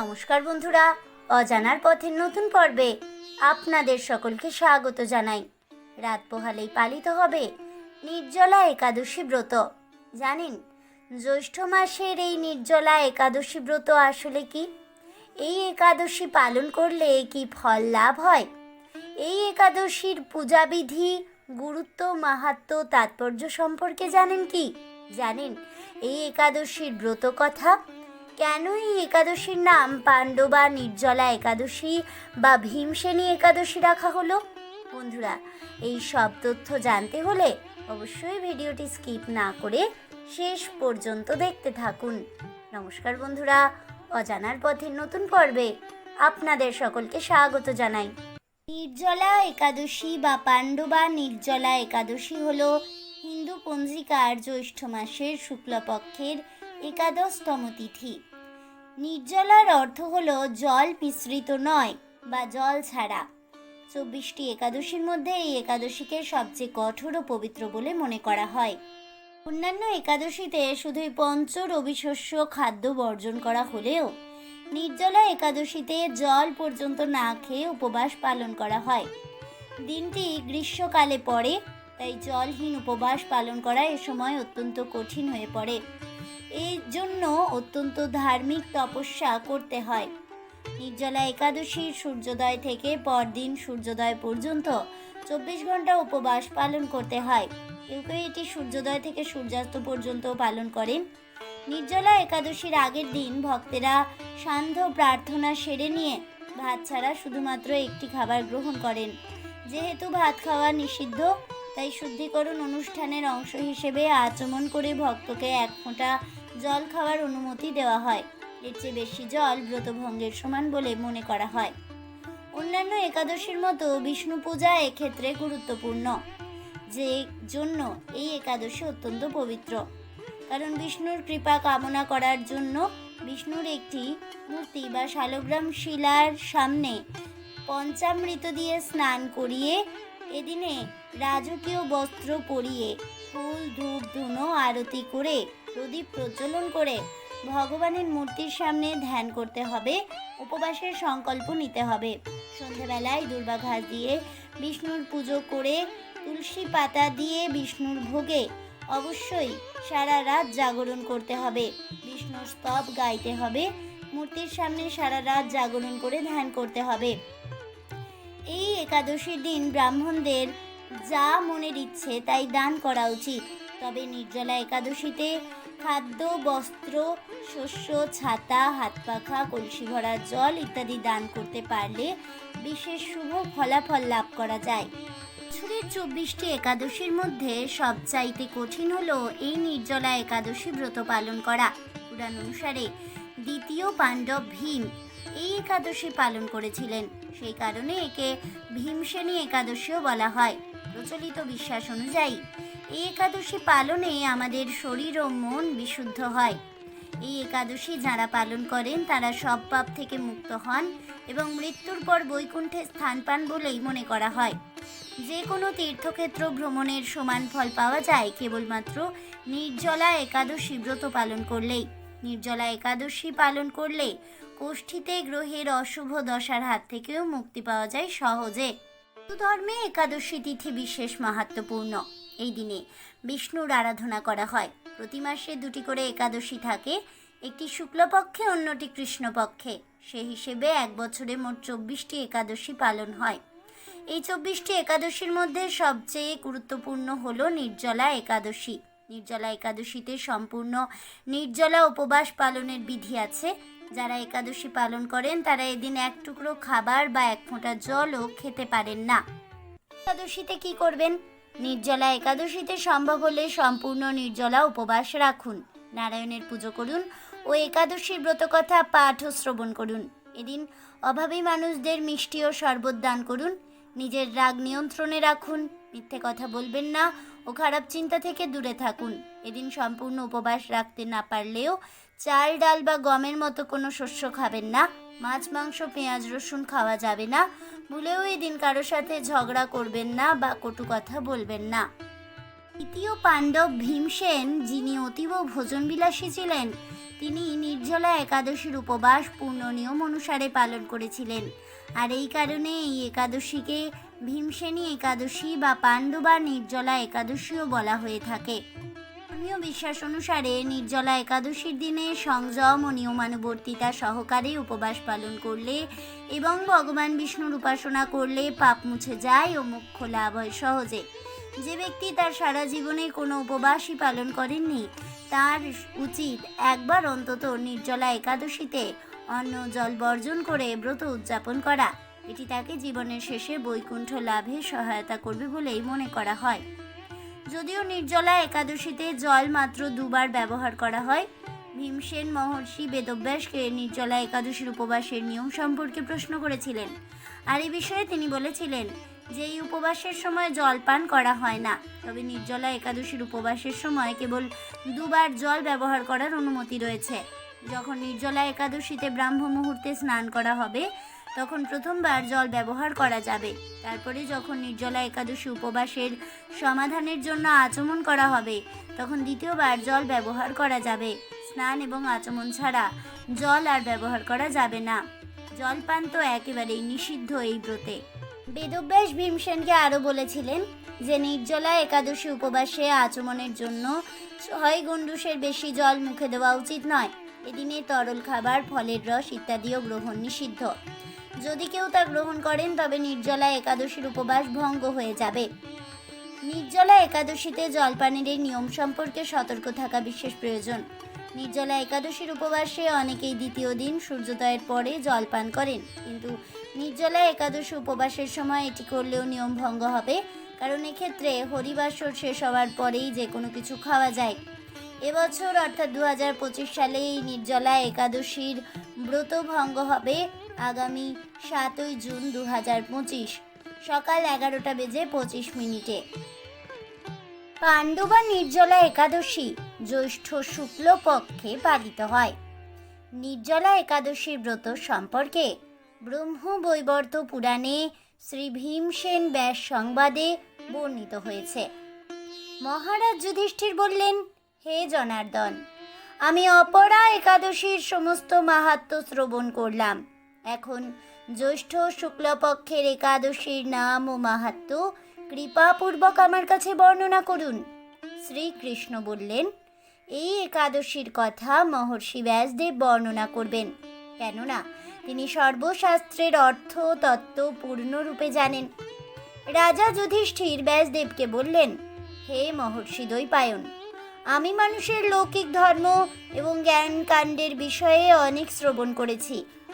নমস্কার বন্ধুরা, অজানার পথের নতুন পর্বে আপনাদের সকলকে স্বাগত জানাই। রাত পোহালেই পালিত হবে নির্জলা একাদশী ব্রত। জানেন, জ্যৈষ্ঠ মাসের এই নির্জলা একাদশী ব্রত আসলে কি? এই একাদশী পালন করলে কি ফল লাভ হয়? এই একাদশীর পূজাবিধি, গুরুত্ব মাহাত্ম্য তাৎপর্য সম্পর্কে জানেন কি? জানেন, এই একাদশীর ব্রত কথা কেন এই একাদশীর নাম? পাণ্ডবা, নির্জলা একাদশী বা ভীমসেনী একাদশী রাখা হলো? বন্ধুরা, এই সব তথ্য জানতে হলে অবশ্যই ভিডিওটি স্কিপ না করে শেষ পর্যন্ত দেখতে থাকুন। নমস্কার বন্ধুরা, অজানার পথের নতুন পর্বে আপনাদের সকলকে স্বাগত জানাই। নির্জলা একাদশী বা পাণ্ডবা নির্জলা একাদশী হল হিন্দু পঞ্জিকার জ্যৈষ্ঠ মাসের শুক্লপক্ষের একাদশতম তিথি। নির্জলার অর্থ হলো জল মিশ্রিত নয় বা জল ছাড়া। চব্বিশটি একাদশীর মধ্যে এই একাদশীকে সবচেয়ে কঠোর ও পবিত্র বলে মনে করা হয়। অন্যান্য একাদশীতে শুধুই পঞ্চ রবিশস্য খাদ্য বর্জন করা হলেও নির্জলা একাদশীতে জল পর্যন্ত না খেয়ে উপবাস পালন করা হয়। দিনটি গ্রীষ্মকালে পড়ে, তাই জলহীন উপবাস পালন করা এ সময় অত্যন্ত কঠিন হয়ে পড়ে। এই জন্য অত্যন্ত ধার্মিক তপস্যা করতে হয়। নির্জলা একাদশীর সূর্যোদয় থেকে পরদিন সূর্যোদয় পর্যন্ত চব্বিশ ঘণ্টা উপবাস পালন করতে হয়। কেউ কেউ এটি সূর্যোদয় থেকে সূর্যাস্ত পর্যন্ত পালন করেন। নির্জলা একাদশীর আগের দিন ভক্তেরা সান্ধ্য প্রার্থনা সেরে নিয়ে ভাত ছাড়া শুধুমাত্র একটি খাবার গ্রহণ করেন। যেহেতু ভাত খাওয়া নিষিদ্ধ তাই শুদ্ধিকরণ অনুষ্ঠানের অংশ হিসেবে আচমন করে ভক্তকে এক ফোঁটা জল খাওয়ার অনুমতি দেওয়া হয়। এর চেয়ে বেশি জল ব্রতভঙ্গের সমান বলে মনে করা হয়। অন্যান্য একাদশীর মতো বিষ্ণু পূজা এক্ষেত্রে গুরুত্বপূর্ণ। যে জন্য এই একাদশী অত্যন্ত পবিত্র। কারণ বিষ্ণুর কৃপা কামনা করার জন্য বিষ্ণুর একটি মূর্তি বা শালগ্রাম শিলার সামনে পঞ্চামৃত দিয়ে স্নান করিয়ে এদিনে রাজকীয় বস্ত্র পরিয়ে ফুল, ধূপ, ধুনো, আরতি করে প্রদীপ প্রজ্বলন করে ভগবানের মূর্তির সামনে ধ্যান করতে হবে, উপবাসের সংকল্প নিতে হবে। সন্ধেবেলায় দুর্বা ঘাস দিয়ে বিষ্ণুর পুজো করে তুলসী পাতা দিয়ে বিষ্ণুর ভোগে অবশ্যই সারা রাত জাগরণ করতে হবে। বিষ্ণুর স্তব গাইতে হবে, মূর্তির সামনে সারা রাত জাগরণ করে ধ্যান করতে হবে। এই একাদশীর দিন ব্রাহ্মণদের যা মনের ইচ্ছে তাই দান করা উচিত। তবে নির্জলা একাদশীতে খাদ্য, বস্ত্র, শস্য, ছাতা হাত পাখা কলসি ভরা জল ইত্যাদি দান করতে পারলে বিশেষ শুভ ফলাফল লাভ করা যায়। বছরের চব্বিশটি একাদশীর মধ্যে সবচাইতে কঠিন হল এই নির্জলা একাদশী ব্রত পালন করা। পুরাণ অনুসারে দ্বিতীয় পাণ্ডব ভীম এই একাদশী পালন করেছিলেন। সেই কারণে একে ভীমসেনী একাদশীও বলা হয়। প্রচলিত বিশ্বাস অনুযায়ী, এই একাদশী পালনে আমাদের শরীর ও মন বিশুদ্ধ হয়। এই একাদশী যারা পালন করেন, তারা সব পাপ থেকে মুক্ত হন এবং মৃত্যুর পর বৈকুণ্ঠে স্থান পান বলেই মনে করা হয়। যে কোনো তীর্থক্ষেত্র ভ্রমণের সমান ফল পাওয়া যায় কেবলমাত্র নির্জলা একাদশী ব্রত পালন করলেই। নির্জলা একাদশী পালন করলে কোষ্ঠীতে গ্রহের অশুভ দশার হাত থেকেও মুক্তি পাওয়া যায় সহজে। হিন্দু ধর্মে একাদশী তিথি বিশেষ মাহাত্মপূর্ণ এই দিনে বিষ্ণুর আরাধনা করা হয়। প্রতি মাসে দুটি করে একাদশী থাকে। একটি শুক্লপক্ষে, অন্যটি কৃষ্ণপক্ষে। সে হিসেবে এক বছরে মোট চব্বিশটি একাদশী পালন হয়। এই চব্বিশটি একাদশীর মধ্যে সবচেয়ে গুরুত্বপূর্ণ হল নির্জলা একাদশী। নির্জলা একাদশীতে সম্পূর্ণ নির্জলা উপবাস পালনের বিধি আছে। যারা একাদশী পালন করেন, তারা এদিন এক টুকরো খাবার বা এক ফোঁটা জলও খেতে পারেন না। একাদশীতে কি করবেন? নির্জলা একাদশীতে সম্ভব হলে সম্পূর্ণ নির্জলা উপবাস রাখুন। নারায়ণের পুজো করুন ও একাদশীর ব্রতকথা পাঠ শ্রবণ করুন। এদিন অভাবী মানুষদের মিষ্টি ও শরবত দান করুন। নিজের রাগ নিয়ন্ত্রণে রাখুন। মিথ্যে কথা বলবেন না ও খারাপ চিন্তা থেকে দূরে থাকুন। এদিন সম্পূর্ণ উপবাস রাখতে না পারলেও চাল, ডাল বা গমের মতো কোনো শস্য খাবেন না। মাছ, মাংস, পেঁয়াজ, রসুন খাওয়া যাবে না। ভুলেও দিন কারোর সাথে ঝগড়া করবেন না বা কটু কথা বলবেন না। তৃতীয় পাণ্ডব ভীমসেন যিনি অতীব ভোজনবিলাসী ছিলেন, তিনি নির্জলা একাদশীর উপবাস পূর্ণ নিয়ম অনুসারে পালন করেছিলেন। আর এই কারণে এই একাদশীকে ভীমসেনী একাদশী বা পাণ্ডবা নির্জলা একাদশীও বলা হয়ে থাকে। ধর্মীয় বিশ্বাস অনুসারে নির্জলা একাদশীর দিনে সংযম ও নিয়মানুবর্তিতা সহকারে উপবাস পালন করলে এবং ভগবান বিষ্ণুর উপাসনা করলে পাপ মুছে যায় ও মোক্ষ লাভ হয় সহজে। যে ব্যক্তি তার সারা জীবনে কোনো উপবাসই পালন করেননি, তার উচিত একবার অন্তত নির্জলা একাদশীতে অন্ন জল বর্জন করে ব্রত উদযাপন করা। এটি তাকে জীবনের শেষে বৈকুণ্ঠ লাভে সহায়তা করবে বলেই মনে করা হয়। যদিও নির্জলা একাদশীতে জল মাত্র দুবার ব্যবহার করা হয়, ভীমসেন মহর্ষি বেদব্যাসকে নির্জলা একাদশীর উপবাসের নিয়ম সম্পর্কে প্রশ্ন করেছিলেন। আর এই বিষয়ে তিনি বলেছিলেন যে, এই উপবাসের সময় জল পান করা হয় না, তবে নির্জলা একাদশীর উপবাসের সময় কেবল দুবার জল ব্যবহার করার অনুমতি রয়েছে। যখন নির্জলা একাদশীতে ব্রাহ্ম মুহূর্তে স্নান করা হবে তখন প্রথমবার জল ব্যবহার করা যাবে। তারপরে যখন নির্জলা একাদশী উপবাসের সমাধানের জন্য আচমন করা হবে, তখন দ্বিতীয়বার জল ব্যবহার করা যাবে। স্নান এবং আচমন ছাড়া জল আর ব্যবহার করা যাবে না। জলপান তো একেবারেই নিষিদ্ধ এই ব্রতে। বেদব্যাস ভীমসেনকে আরও বলেছিলেন যে, নির্জলা একাদশী উপবাসে আচমনের জন্য ছয় গন্ডুসের বেশি জল মুখে দেওয়া উচিত নয়। এদিনে তরল খাবার, ফলের রস ইত্যাদিও গ্রহণ নিষিদ্ধ। যদি কেউ তা গ্রহণ করেন, তবে নির্জলা একাদশীর উপবাস ভঙ্গ হয়ে যাবে। নির্জলা একাদশীতে জলপানের এই নিয়ম সম্পর্কে সতর্ক থাকা বিশেষ প্রয়োজন। নির্জলা একাদশীর উপবাসে অনেকেই দ্বিতীয় দিন সূর্যোদয়ের পরে জলপান করেন। কিন্তু নির্জলা একাদশী উপবাসের সময় এটি করলেও নিয়ম ভঙ্গ হবে, কারণ এক্ষেত্রে হরিবাসর শেষ হওয়ার পরেই যে কোনো কিছু খাওয়া যায়। এবছর অর্থাৎ দু হাজার পঁচিশ সালে এই নির্জলা একাদশীর ব্রত ভঙ্গ হবে। আগামী সাতই জুন দু হাজার পঁচিশ সকাল এগারোটা বেজে পঁচিশ মিনিটে। পাণ্ডবা নির্জলা একাদশী জ্যৈষ্ঠ শুক্লপক্ষে পালিত হয়। নির্জলা একাদশীর ব্রত সম্পর্কে ব্রহ্ম বৈবর্ত পুরাণে শ্রী ভীমসেন ব্যাস সংবাদে বর্ণিত হয়েছে। মহারাজ যুধিষ্ঠির বললেন, হে জনার্দন, আমি অপরা একাদশীর সমস্ত মাহাত্ম্য শ্রবণ করলাম। এখন জ্যৈষ্ঠ শুক্লপক্ষের একাদশীর নাম ও মাহাত্ম্য কৃপাপূর্বক আমার কাছে বর্ণনা করুন। শ্রীকৃষ্ণ বললেন, এই একাদশীর কথা মহর্ষি ব্যাসদেব বর্ণনা করবেন, কেননা তিনি সর্বশাস্ত্রের অর্থ তত্ত্ব পূর্ণরূপে জানেন। রাজা যুধিষ্ঠির ব্যাসদেবকে বললেন, হে মহর্ষি দৈপায়ন আমি মানুষের লৌকিক ধর্ম এবং জ্ঞান কাণ্ডের বিষয়ে অনেক শ্রবণ করেছি।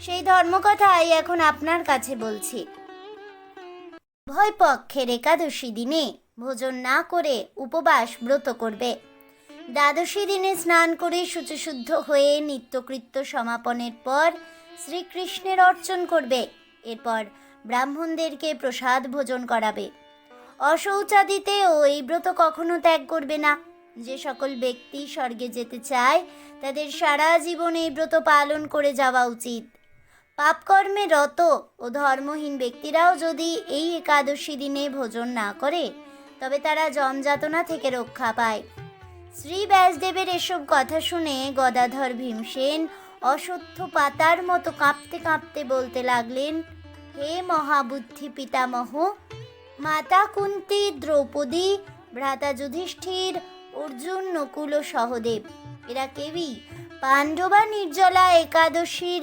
সেই ধর্মকথাই এখন আপনার কাছে বলছি। উভয় পক্ষের একাদশী দিনে ভোজন না করে উপবাস ব্রত করবে। দ্বাদশী দিনে স্নান করে শুচিশুদ্ধ হয়ে নিত্যকৃত্য সমাপনের পর শ্রীকৃষ্ণের অর্চন করবে। এরপর ব্রাহ্মণদেরকে প্রসাদ ভোজন করাবে। অশৌচাদিতে ও এই ব্রত কখনো ত্যাগ করবে না। যে সকল ব্যক্তি স্বর্গে যেতে চায়, তাদের সারা জীবন এই ব্রত পালন করে যাওয়া উচিত। পাপকর্মে রত ও ধর্মহীন ব্যক্তিরাও যদি এই একাদশী দিনে ভোজন না করে, তবে তারা জমযাতনা থেকে রক্ষা পায়। শ্রী ব্যাসদেবের এসব কথা শুনে গদাধর ভীমসেন অসত্য পাতার মতো কাঁপতে কাঁপতে বলতে লাগলেন, হে মহাবুদ্ধি পিতামহ, মাতা কুন্তি, দ্রৌপদী, ভ্রাতা যুধিষ্ঠির, অর্জুন, নকুল সহদেব, এরা কেউই পাণ্ডবা নির্জলা একাদশীর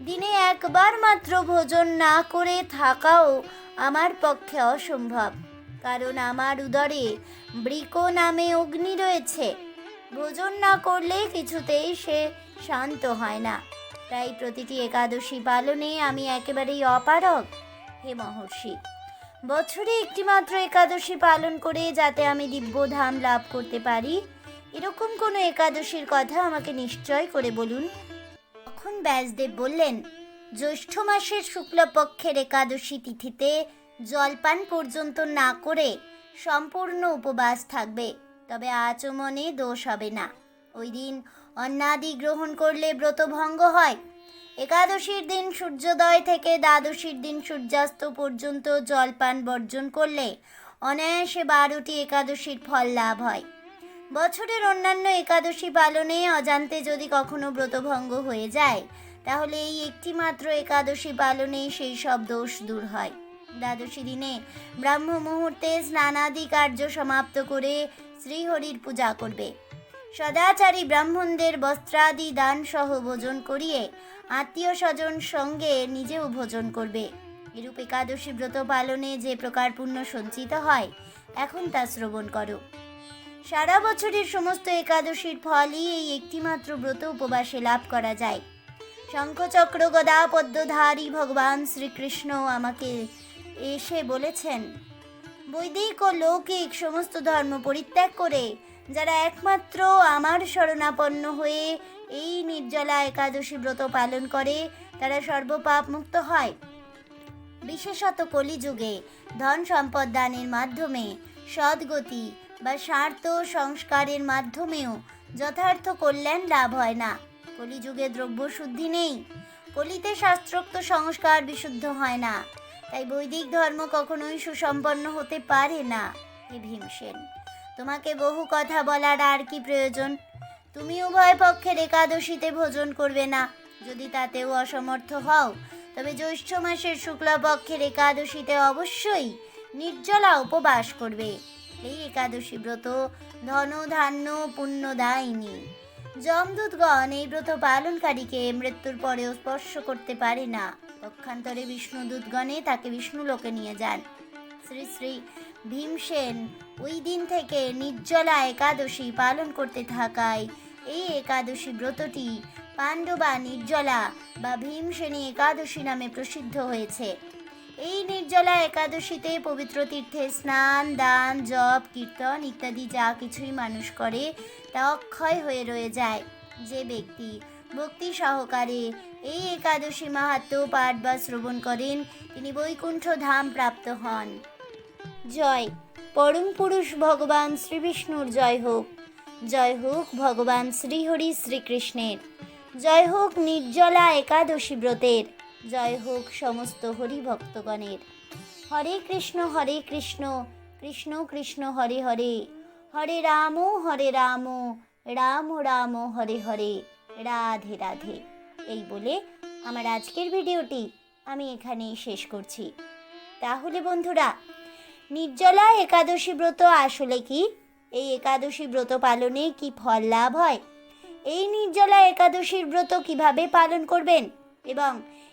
দিনে একবার মাত্র ভোজন না করে থাকাও আমার পক্ষে অসম্ভব, কারণ আমার উদরে বৃক নামে অগ্নি রয়েছে। ভোজন না করলে কিছুতেই সে শান্ত হয় না। তাই প্রতিটি একাদশী পালনে আমি একেবারেই অপারগ, হে মহর্ষি। বছরে একটিমাত্র একাদশী পালন করে যাতে আমি দিব্যধাম লাভ করতে পারি, এরকম কোনো একাদশীর কথা আমাকে নিশ্চয় করে বলুন। তখন ব্যাসদেব বললেন, জ্যৈষ্ঠ মাসের শুক্লপক্ষের একাদশী তিথিতে জলপান পর্যন্ত না করে সম্পূর্ণ উপবাস থাকবে, তবে আচমনে দোষ হবে না। ওই দিন অন্নাদি গ্রহণ করলে ব্রত ভঙ্গ হয়। একাদশীর দিন সূর্যোদয় থেকে দ্বাদশীর দিন সূর্যাস্ত পর্যন্ত জলপান বর্জন করলে অনায়াসে বারোটি একাদশীর ফল লাভ হয়। বছরের অন্যান্য একাদশী পালনে অজান্তে যদি কখনো ব্রতভঙ্গ হয়ে যায়, তাহলে এই একটি মাত্র একাদশী পালনে সেই সব দোষ দূর হয়। দ্বাদশী দিনে ব্রাহ্ম মুহূর্তে স্নানাদি কার্য সমাপ্ত করে শ্রীহরির পূজা করবে। সদাচারী ব্রাহ্মণদের বস্ত্রাদি দান সহ ভোজন করিয়ে আত্মীয় স্বজন সঙ্গে নিজেও ভোজন করবে। এরূপ একাদশী ব্রত পালনে যে প্রকার পুণ্য সঞ্চিত হয়, এখন তা শ্রবণ করো। সারা বছরের সমস্ত একাদশীর ফলই এই একটিমাত্র ব্রত উপবাসে লাভ করা যায়। শঙ্খচক্র গদা পদ্মধারী ভগবান শ্রীকৃষ্ণ আমাকে এসে বলেছেন, বৈদিক ও লৌকিক সমস্ত ধর্ম পরিত্যাগ করে, যারা একমাত্র আমার শরণাপন্ন হয়ে এই নির্জলা একাদশী ব্রত পালন করে, তারা সর্বপাপ মুক্ত হয়। বিশেষত কলিযুগে ধন সম্পদ দানের মাধ্যমে সদ্গতি বা স্বার্থ সংস্কারের মাধ্যমেও যথার্থ কল্যাণ লাভ হয় না। কলিযুগে দ্রব্য শুদ্ধি নেই। কলিতে শাস্ত্রোক্ত সংস্কার বিশুদ্ধ হয় না। তাই বৈদিক ধর্ম কখনোই সুসম্পন্ন হতে পারে না, হে ভীমসেন। তোমাকে বহু কথা বলার আর কি প্রয়োজন? তুমি উভয় পক্ষের একাদশীতে ভোজন করবে না। যদি তাতেও অসমর্থ হও, তবে জ্যৈষ্ঠ মাসের শুক্লপক্ষের একাদশীতে অবশ্যই নির্জলা উপবাস করবে। এই একাদশী ব্রত ধন ধান্য পুণ্যদায়িনী। যমদূতগণ এই ব্রত পালনকারীকে মৃত্যুর পরেও স্পর্শ করতে পারে না। পক্ষান্তরে বিষ্ণুদূতগণে তাকে বিষ্ণু লোকে নিয়ে যান। শ্রী শ্রী ভীমসেন ওই দিন থেকে নির্জলা একাদশী পালন করতে থাকায় এই একাদশী ব্রতটি পাণ্ডবা নির্জলা বা ভীমসেনী একাদশী নামে প্রসিদ্ধ হয়েছে। এই নির্জলা একাদশীতে পবিত্র তীর্থে স্নান, দান, জপ, কীর্তন ইত্যাদি যা কিছুই মানুষ করে তা অক্ষয় হয়ে রয়ে যায় যে ব্যক্তি ভক্তি সহকারে এই একাদশী মাহাত্ম পাঠ বা শ্রবণ করেন, তিনি বৈকুণ্ঠ ধাম প্রাপ্ত হন। জয়। পরম পুরুষ ভগবান শ্রীবিষ্ণুর জয় হোক। জয় হোক ভগবান শ্রীহরি শ্রীকৃষ্ণের। জয় হোক নির্জলা একাদশী ব্রতের। জয় হোক সমস্ত হরি ভক্তগণের হরে কৃষ্ণ হরে কৃষ্ণ কৃষ্ণ কৃষ্ণ, হরে হরে। হরে রাম হরে রাম রাম রাম, হরে হরে। রাধে রাধে। এই বলে আমার আজকের ভিডিওটি আমি এখানেই শেষ করছি। তাহলে বন্ধুরা, নির্জলা একাদশী ব্রত আসলে কি? এই একাদশী ব্রত পালনে কি ফল লাভ হয়? এই নির্জলা একাদশীর ব্রত কীভাবে পালন করবেন? এবং